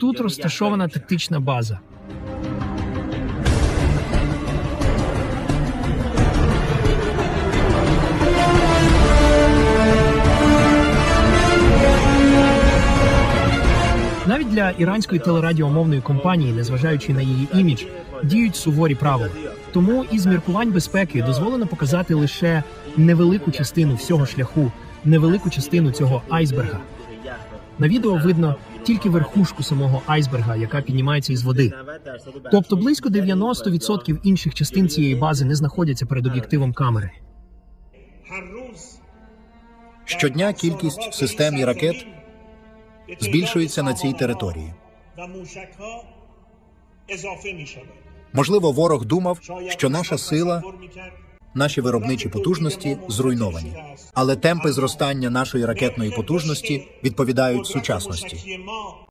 Тут розташована тактична база. Навіть для іранської телерадіомовної компанії, незважаючи на її імідж, діють суворі правила. Тому із міркувань безпеки дозволено показати лише невелику частину всього шляху, невелику частину цього айсберга. На відео видно тільки верхушку самого айсберга, яка піднімається із води. Тобто близько 90% інших частин цієї бази не знаходяться перед об'єктивом камери. Щодня кількість систем і ракет збільшується на цій території. Можливо, ворог думав, що наша сила, наші виробничі потужності зруйновані, але темпи зростання нашої ракетної потужності відповідають сучасності.